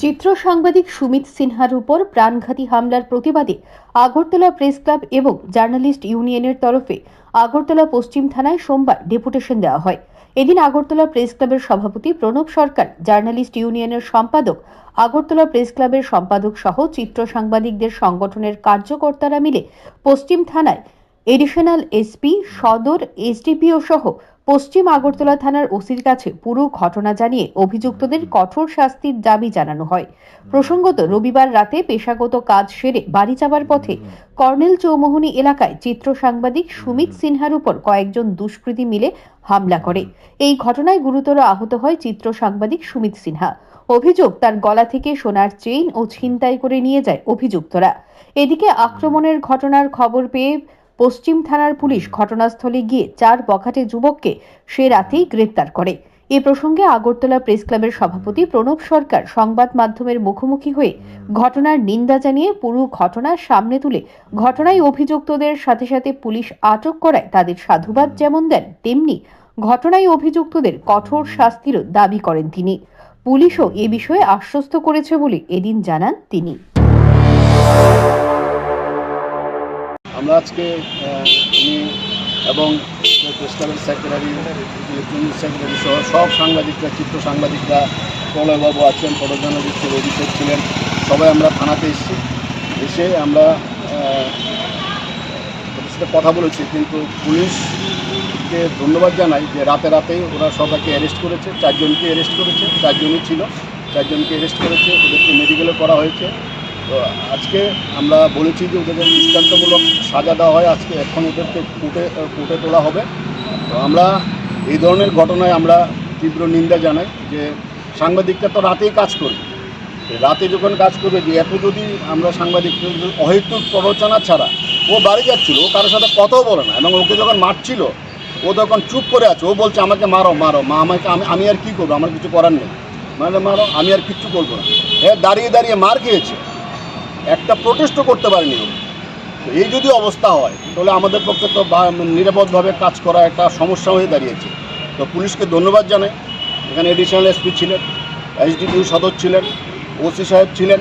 চিত্র সাংবাদিক সুমিত সিনহার উপর প্রাণঘাতী হামলার প্রতিবাদে আগরতলা প্রেস ক্লাব এবং জার্নালিস্ট ইউনিয়নের তরফে আগরতলা পশ্চিম থানায় সোমবার ডেপুটেশন দেওয়া হয়। এদিন আগরতলা প্রেস ক্লাবের সভাপতি প্রণব সরকার, জার্নালিস্ট ইউনিয়নের সম্পাদক, আগরতলা প্রেস ক্লাবের সম্পাদক সহ চিত্র সাংবাদিকদের সংগঠনের কার্যকর্তারা মিলে পশ্চিম থানায় এডিশনাল এসপি, সদর, এসডিপিও সহ পশ্চিম আগরতলা থানার ওসির কাছে পুরো ঘটনা জানিয়ে অভিযুক্তদের কঠোর শাস্তির দাবি জানানো হয়। প্রসঙ্গত, রবিবার রাতে পেশাগত কাজ সেরে বাড়ি যাবার পথে কর্নেল চৌমোহনী এলাকায় চিত্র সাংবাদিক সুমিত সিনহার উপর কয়েকজন দুষ্কৃতী মিলে হামলা করে। এই ঘটনায় গুরুতর আহত হয় চিত্র সাংবাদিক সুমিত সিনহা। অভিযোগ, তার গলা থেকে সোনার চেইন ও ছিনতাই করে নিয়ে যায় অভিযুক্তরা। এদিকে আক্রমণের ঘটনার খবর পেয়ে পশ্চিম থানার পুলিশ ঘটনাস্থলে গিয়ে চার বখাটে যুবককে সে রাতেই গ্রেপ্তার করে। এ প্রসঙ্গে আগরতলা প্রেস ক্লাবের সভাপতি প্রণব সরকার সংবাদ মাধ্যমের মুখোমুখি হয়ে ঘটনার নিন্দা জানিয়ে পুরো ঘটনার সামনে তুলে ঘটনায় অভিযুক্তদের সাথে সাথে পুলিশ আটক করায় তাদের সাধুবাদ যেমন দেন, তেমনি ঘটনায় অভিযুক্তদের কঠোর শাস্তিরও দাবি করেন তিনি। পুলিশও এ বিষয়ে আশ্বস্ত করেছে বলে এদিন জানান তিনি। আমরা আজকে উনি এবং প্রেস সেক্রেটারি ইলেকট্রনিক সেক্রেটারি সহ সব সাংবাদিকরা, চিত্র সাংবাদিকরা, প্রলয়বাবু আছেন ফটোজার্নালিস্টের অভিষেক ছিলেন, সবাই আমরা থানাতে এসেছি। এসে আমরা সাথে কথা বলেছি, কিন্তু পুলিশকে ধন্যবাদ জানাই যে রাতে রাতেই ওরা সবাইকে অ্যারেস্ট করেছে, চারজনকে অ্যারেস্ট করেছে, চারজনই ছিল, চারজনকে অ্যারেস্ট করেছে, ওদেরকে মেডিকেলে করা হয়েছে। আজকে আমরা বলেছি যে ওদেরকে দৃষ্টান্তমূলক সাজা দেওয়া হয়। আজকে এখন ওদেরকে কোর্টে কোর্টে তোলা হবে। তো আমরা এই ধরনের ঘটনায় আমরা তীব্র নিন্দা জানাই যে সাংবাদিকরা তো রাতেই কাজ করবে। রাতে যখন কাজ করবে, যে এত যদি আমরা সাংবাদিক, অহেতুক প্ররোচনা ছাড়া ও বাড়ি যাচ্ছিল, ও কারোর সাথে কথাও বলে না, এবং ওকে যখন মারছিল, ও তখন চুপ করে আছে, ও বলছে, আমাকে মারো মারো, মা, আমাকে, আমি আমি আর কী করব? আমার কিছু করার নেই। মানে মারো, আমি আর কিচ্ছু করব না। হ্যাঁ দাঁড়িয়ে দাঁড়িয়ে মার খেয়েছে। একটা প্রোটেস্টও করতে পারেনি এই যদি অবস্থা হয়, তাহলে আমাদের পক্ষে তো নিরাপদভাবে কাজ করা একটা সমস্যা হয়ে দাঁড়িয়েছে। তো পুলিশকে ধন্যবাদ জানাই। এখানে এডিশনাল এসপি ছিলেন এসডিপিউ সদর ছিলেন ওসি সাহেব ছিলেন।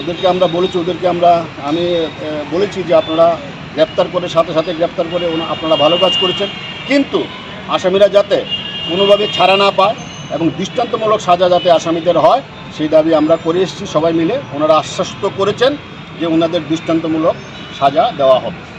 ওদেরকে আমরা বলেছি, ওদেরকে আমরা, আমি বলেছি যে আপনারা গ্রেপ্তার করে, সাথে সাথে গ্রেপ্তার করে আপনারা ভালো কাজ করেছেন। কিন্তু আসামিরা যাতে কোনোভাবে ছাড়া না পায় এবং দৃষ্টান্তমূলক সাজা যাতে আসামিদের হয় সেই দাবি আমরা করে এসেছি সবাই মিলে। ওনারা আশ্বস্ত করেছেন যে ওনাদের দৃষ্টান্তমূলক সাজা দেওয়া হবে।